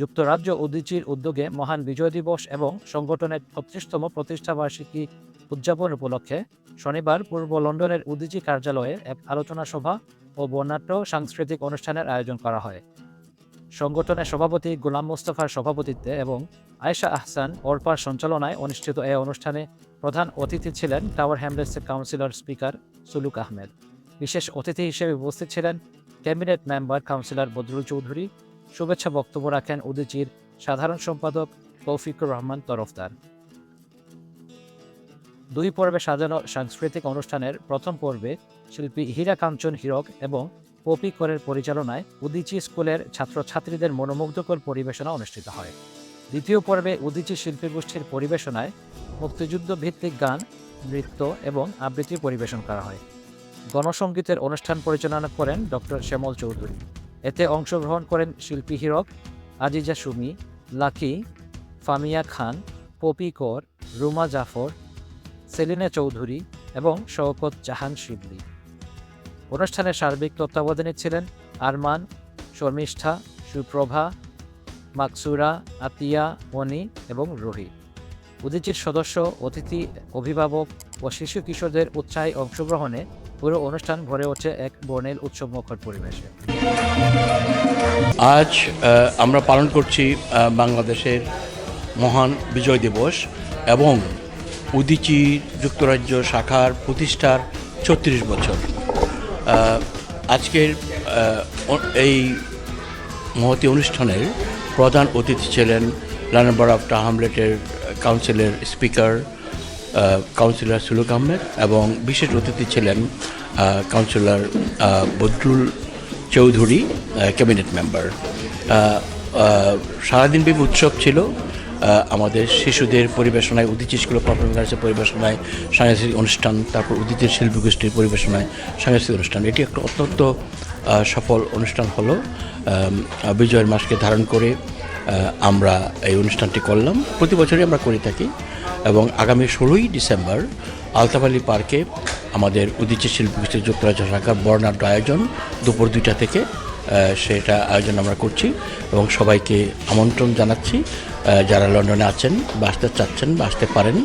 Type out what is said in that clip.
যুক্তরাজ্য উদীচীর উদ্যোগে মহান বিজয় দিবস এবং সংগঠনের ছত্রিশতম প্রতিষ্ঠা বার্ষিকী উদযাপন উপলক্ষে শনিবার পূর্ব লন্ডনের উদীচী কার্যালয়ে এক আলোচনা সভা ও বর্ণাঢ্য সাংস্কৃতিক অনুষ্ঠানের আয়োজন করা হয়। সংগঠনের সভাপতি গোলাম মোস্তফার সভাপতিত্বে এবং আয়েশা আহসান অর্পার সঞ্চালনায় অনুষ্ঠিত এই অনুষ্ঠানে প্রধান অতিথি ছিলেন টাওয়ার হ্যামলেটসের কাউন্সিলর স্পিকার সুলুক আহমেদ। বিশেষ অতিথি হিসেবে উপস্থিত ছিলেন cabinet member councillor Badrul Chowdhury শুভেচ্ছা বক্তব্য রাখেন উদীচীর সাধারণ সম্পাদক তৌফিকুর রহমান তরফদার। দুই পর্বে সাজানো সাংস্কৃতিক অনুষ্ঠানের প্রথম পর্বে শিল্পী হীরা কাঞ্চন হীরক এবং পপি করের পরিচালনায় উদীচী স্কুলের ছাত্রছাত্রীদের মনোমুগ্ধকর পরিবেশনা অনুষ্ঠিত হয়। দ্বিতীয় পর্বে উদীচী শিল্পী গোষ্ঠীর পরিবেশনায় মুক্তিযুদ্ধ ভিত্তিক গান, নৃত্য এবং আবৃত্তি পরিবেশন করা হয়। গণসঙ্গীতের অনুষ্ঠান পরিচালনা করেন ডক্টর শ্যামল চৌধুরী। এতে অংশগ্রহণ করেন শিল্পী হিরক, আজিজা সুমি, লাকি, ফামিয়া খান, পপি কর, রুমা জাফর, সেলিনা চৌধুরী এবং শওকত জাহান শিবলি। অনুষ্ঠানে সার্বিক তত্ত্বাবধানে ছিলেন আরমান, শর্মিষ্ঠা, সুপ্রভা, মাকসুরা, আতিয়া, মনি এবং রোহি উদীচির সদস্য, অতিথি, অভিভাবক ও শিশু কিশোরদের উৎসাহী অংশগ্রহণে পুরো অনুষ্ঠান ভরে ওঠে এক বর্ণিল উৎসবমুখর পরিবেশে। আজ আমরা পালন করছি বাংলাদেশের মহান বিজয় দিবস এবং উদিচি যুক্তরাজ্য শাখার প্রতিষ্ঠার ছত্রিশ বছর। আজকের এই মহতি অনুষ্ঠানের প্রধান অতিথি ছিলেন লানবার অফ হামলেটের কাউন্সিলের স্পিকার কাউন্সিলর সুলুক আহমেদ এবং বিশেষ অতিথি ছিলেন councillor Badrul Chowdhury cabinet member সারাদিনব্যাপী উৎসব ছিল। আমাদের শিশুদের পরিবেশনায় উদিচি স্কুল অফ পারফরমেন্সের পরিবেশনায়, সাংস্কৃতিক অনুষ্ঠান, তারপর উদিতের শিল্পী গোষ্ঠীর পরিবেশনায় সাংস্কৃতিক অনুষ্ঠান। এটি একটা অত্যন্ত সফল অনুষ্ঠান হলো। বিজয়ের মাসকে ধারণ করে আমরা এই অনুষ্ঠানটি করলাম। প্রতি বছরই আমরা করে থাকি এবং আগামী ষোলোই ডিসেম্বর আলতাবালি পার্কে আমাদের উদিচি শিল্পী যুক্তরাজ্য শাখার বর্ণাঢ্য আয়োজন দুপুর দুইটা থেকে সেটা আয়োজন আমরা করছি এবং সবাইকে আমন্ত্রণ জানাচ্ছি। যারা লন্ডনে আছেন বা আসতে চাচ্ছেন বা আসতে পারেন